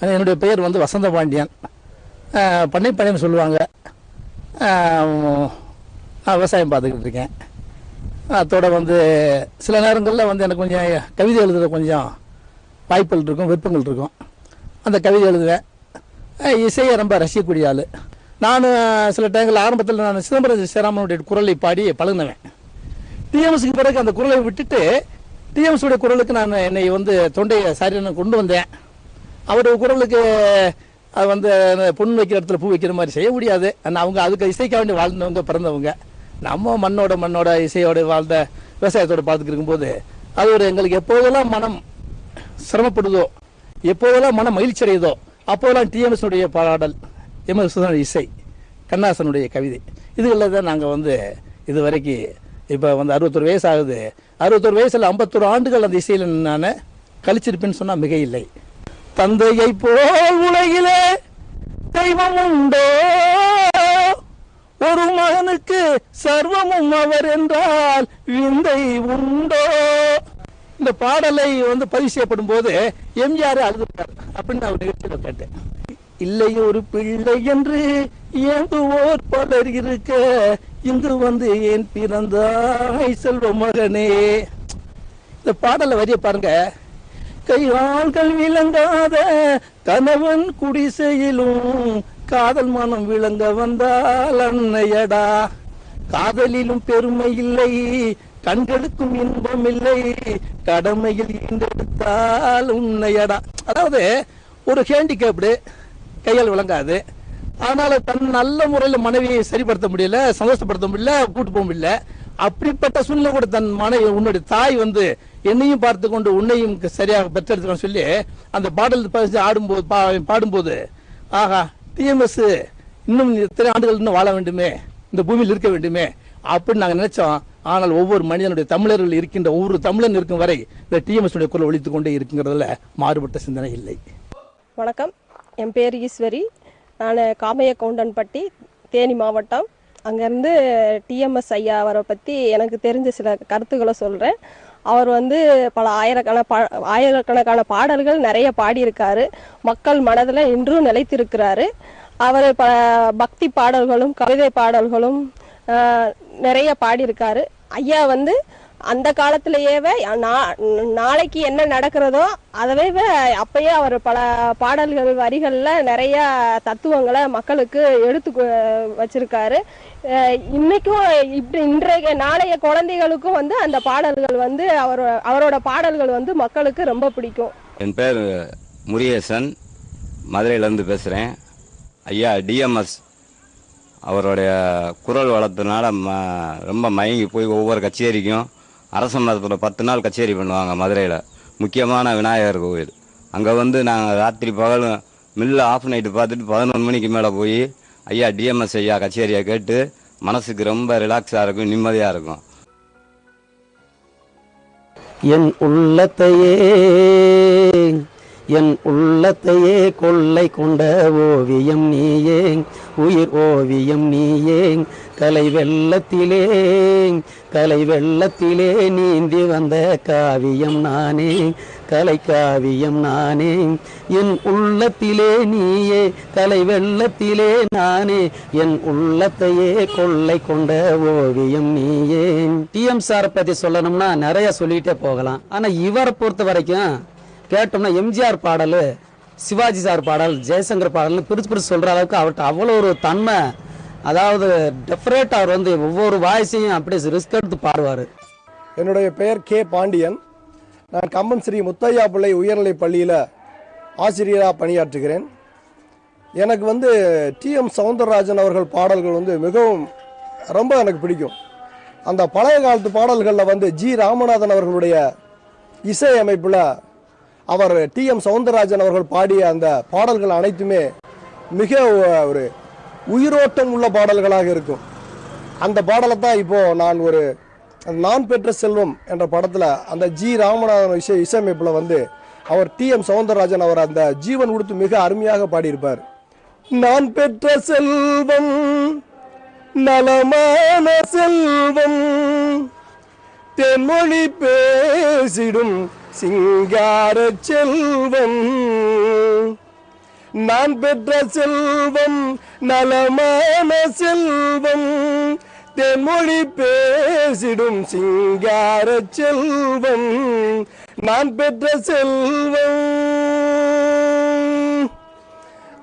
என்னுடைய பெயர் வந்து வசந்த பாண்டியன். அஹ், பண்ணைப்பாளையம் சொல்லுவாங்க. நான் விவசாயம் பார்த்துக்கிட்டு இருக்கேன். அதோட வந்து சில நேரங்களில் வந்து எனக்கு கொஞ்சம் கவிதை எழுதுகிற கொஞ்சம் வாய்ப்புகள் இருக்கும் விருப்பங்கள் இருக்கும். அந்த கவிதை எழுதுவேன். இசையை ரொம்ப ரசிக்கக்கூடிய ஆள். நான் சில டைங்களில் ஆரம்பத்தில் நான் சிதம்பரம் சேராமனுடைய குரலை பாடி பழகினவேன். டிஎம்எஸ்க்கு பிறகு அந்த குரலை விட்டுட்டு டிஎம்எஸ் உடைய குரலுக்கு நான் என்னை வந்து தொண்டையை சரியான கொண்டு வந்தேன். அவருடைய குரலுக்கு அது வந்து அந்த பொண்ணு வைக்கிற இடத்துல பூ வைக்கிற மாதிரி செய்ய முடியாது. ஆனால் அவங்க அதுக்கு இசைக்காக வேண்டி வாழ்ந்தவங்க பிறந்தவங்க. நம்ம மண்ணோட மண்ணோட இசையோட வாழ்ந்த விவசாயத்தோட பார்த்துட்டு இருக்கும்போது அது ஒரு எங்களுக்கு எப்போதெல்லாம் மனம் சிரமப்படுதோ எப்போதெல்லாம் மனம் மகிழ்ச்சி அடையுதோ அப்போதெல்லாம் டிஎம்எஸ்னுடைய பாடல் எம்எஸ்னுடைய இசை கண்ணாசனுடைய கவிதை. இதுகளில் தான் நாங்கள் வந்து இது வரைக்கும் இப்போ வந்து அறுபத்தொரு வயசு ஆகுது. அறுபத்தொரு வயசில் ஐம்பத்தொரு ஆண்டுகள் அந்த இசையில் நான் கழிச்சிருப்பேன்னு சொன்னால் மிக இல்லை தந்தையை போல் உலகிலே தெய்வம் உண்டோ? ஒரு மகனுக்கு சர்வமும் அவர் என்றால் விந்தை உண்டோ? இந்த பாடலை வந்து பதிவு செய்யப்படும் போது எம்ஜிஆர் அழுதுட்டார். அப்படின்னு நான் நிகழ்ச்சியில் கேட்டேன். இல்லை ஒரு பிள்ளை என்று ஏங்குவோர் பலர் இருக்க இங்கு வந்து ஏன் பிறந்தாய் செல்வ மகனே? இந்த பாடலை வரிய பாருங்க. கையாள்கள் விளங்காத கணவன் குடிசையிலும் காதல் மனம் விளங்க வந்தால் அன்னையடா. காதலிலும் பெருமை இல்லை கண்களுக்கும் இன்பம் இல்லை கடமையில் ஈண்டெடுத்தால் உன்னையடா. அதாவது ஒரு ஹேண்டிகேப்டு கையால் விளங்காது. அதனால தன் நல்ல முறையில் மனைவியை சரிப்படுத்த முடியல சந்தோஷப்படுத்த முடியல கூட்டு போக முடியல. அப்படிப்பட்ட சூழ்நிலை கூட தன் மனைவி உன்னுடைய தாய் வந்து என்னையும் பார்த்து கொண்டு உன்னையும் சரியாக பெற்றெடுத்துக்கணும் சொல்லி அந்த பாடல் பதிச்சு ஆடும்போது பா- பாடும்போது ஆஹா டிஎம்எஸ் இன்னும் எத்தனை ஆண்டுகள் இன்னும் வாழ வேண்டுமே இந்த பூமியில் இருக்க வேண்டுமே அப்படின்னு நாங்கள் நினைச்சோம். ஆனால் ஒவ்வொரு மனிதனுடைய தமிழர்கள் இருக்கின்ற ஒவ்வொரு தமிழன் இருக்கும் வரை இந்த டிஎம்எஸ் உடைய குரல் ஒழித்து கொண்டே இருக்குங்கிறதுல மாறுபட்ட சிந்தனை இல்லை. வணக்கம். என் பேர் ஈஸ்வரி. நான் காமைய கவுண்டன்பட்டி தேனி மாவட்டம் அங்கேருந்து டிஎம்எஸ் ஐயா அவரை பற்றி எனக்கு தெரிஞ்ச சில கருத்துக்களை சொல்கிறேன். அவர் வந்து பல ஆயிரக்கண பா ஆயிரக்கணக்கான பாடல்கள் நிறைய பாடியிருக்காரு. மக்கள் மனதில் இன்றும் நிலைத்திருக்கிறாரு. அவர் ப பக்தி பாடல்களும் கவிதை பாடல்களும் நிறைய பாடியிருக்காரு. ஐயா வந்து அந்த காலத்திலேயே நா- நாளைக்கு என்ன நடக்கிறதோ அதவே அப்பயே அவர் பல பாடல்கள் வரிகள்ல நிறைய தத்துவங்களை மக்களுக்கு எடுத்து வச்சிருக்காரு. இன்னைக்கும் இப்படி இன்றைய நாளைய குழந்தைகளுக்கும் வந்து அந்த பாடல்கள் வந்து அவர் அவரோட பாடல்கள் வந்து மக்களுக்கு ரொம்ப பிடிக்கும். என் பேர் முருகேசன். மதுரையிலேருந்து பேசுகிறேன் ஐயா டிஎம்எஸ் அவருடைய குரல் வளர்த்தனால ம ரொம்ப மயங்கி போய் ஒவ்வொரு கச்சேரிக்கும் அரசமரத்தில் பத்து நாள் கச்சேரி பண்ணுவாங்க மதுரையில். முக்கியமான விநாயகர் கோவில். அங்கே வந்து நாங்கள் ராத்திரி பகலும் மில்லு ஆஃப் நைட்டு பார்த்துட்டு பதினொன்று மணிக்கு மேலே போய் ஐயா டிஎம்எஸ் ஐயா கச்சேரியை கேட்டு மனசுக்கு ரொம்ப ரிலாக்ஸாக இருக்கும் நிம்மதியாக இருக்கும். என் உள்ளத்தையே என் உள்ளத்தையே கொள்ளை கொண்ட ஓவியம் நீயே உயிர் ஓவியம் நீயே கலை வெள்ளத்திலே கலை வெள்ளத்திலே நீந்தி வந்த காவியம் நானே. கலை காவியம் நானே. என் உள்ளத்திலே நீயே கலை வெள்ளத்திலே நானே. என் உள்ளத்தையே கொள்ளை கொண்ட ஓவியம் நீயே டிஎம் சார் பத்தி சொல்லணும்னா நிறைய சொல்லிட்டே போகலாம். ஆனா இவரை பொறுத்த வரைக்கும் கேட்டோம்னா எம்ஜிஆர் பாடல் சிவாஜி சார் பாடல் ஜெயசங்கர் பாடல்னு பிரித்து பிரித்து சொல்கிற அளவுக்கு அவர்கிட்ட அவ்வளோ ஒரு தன்மை. அதாவது டெஃபரேட் அவர் வந்து ஒவ்வொரு வாய்ஸையும் அப்படியே ரிஸ்க் எடுத்து பாடுவார். என்னுடைய பெயர் கே பாண்டியன். நான் கம்பன் ஸ்ரீ முத்தையா பிள்ளை உயர்நிலைப் பள்ளியில் ஆசிரியராக பணியாற்றுகிறேன். எனக்கு வந்து டிஎம் சவுந்தரராஜன் அவர்கள் பாடல்கள் வந்து மிகவும் ரொம்ப எனக்கு பிடிக்கும். அந்த பழைய காலத்து பாடல்களில் வந்து ஜி. ராமநாதன் அவர்களுடைய இசை அமைப்பில் அவர் டிஎம் சவுந்தரராஜன் அவர்கள் பாடிய அந்த பாடல்கள் அனைத்துமே மிக ஒரு உயிரோட்டம் உள்ள பாடல்களாக இருக்கும். அந்த பாடலை தான் இப்போது நான் ஒரு நான் பெற்ற செல்வம் என்ற படத்தில் அந்த ஜி ராமநாதன் இசை இசையமைப்பில் வந்து அவர் டி எம் சவுந்தரராஜன் அவர் அந்த ஜீவன் கொடுத்து மிக அருமையாக பாடியிருப்பார். நான் பெற்ற செல்வம் நலமான செல்வம் தென்மொழி பேசிடும் சிங்கார செல்வம் நான் பெற்ற செல்வம் நலமான செல்வம். தென்மொழி பேசிடும் சிங்கார செல்வம் நான் பெற்ற செல்வம்.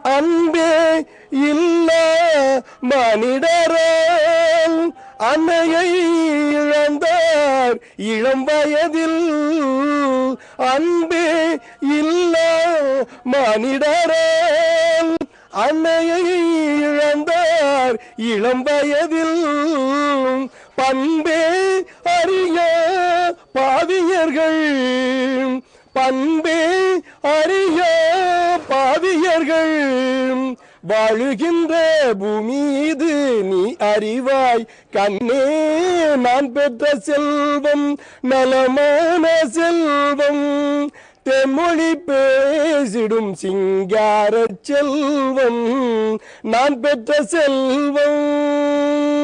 அன்பே இல்ல மனிதரே. அன்னையை இழந்தார். இளம் வயதில் அன்பே இல்ல மனிதரால் அன்னையை இழந்தார். இளம் வயதில் பண்பே அறிய பாவியர்கள் பண்பே அறிய பாவியர்கள் வாழுகின்ற பூமி இது நீ அறிவாய். கண்ணே நான் பெற்ற செல்வம் நலமான செல்வம். தெமொழி பேசிடும் சிங்கார செல்வம் நான் பெற்ற செல்வம்.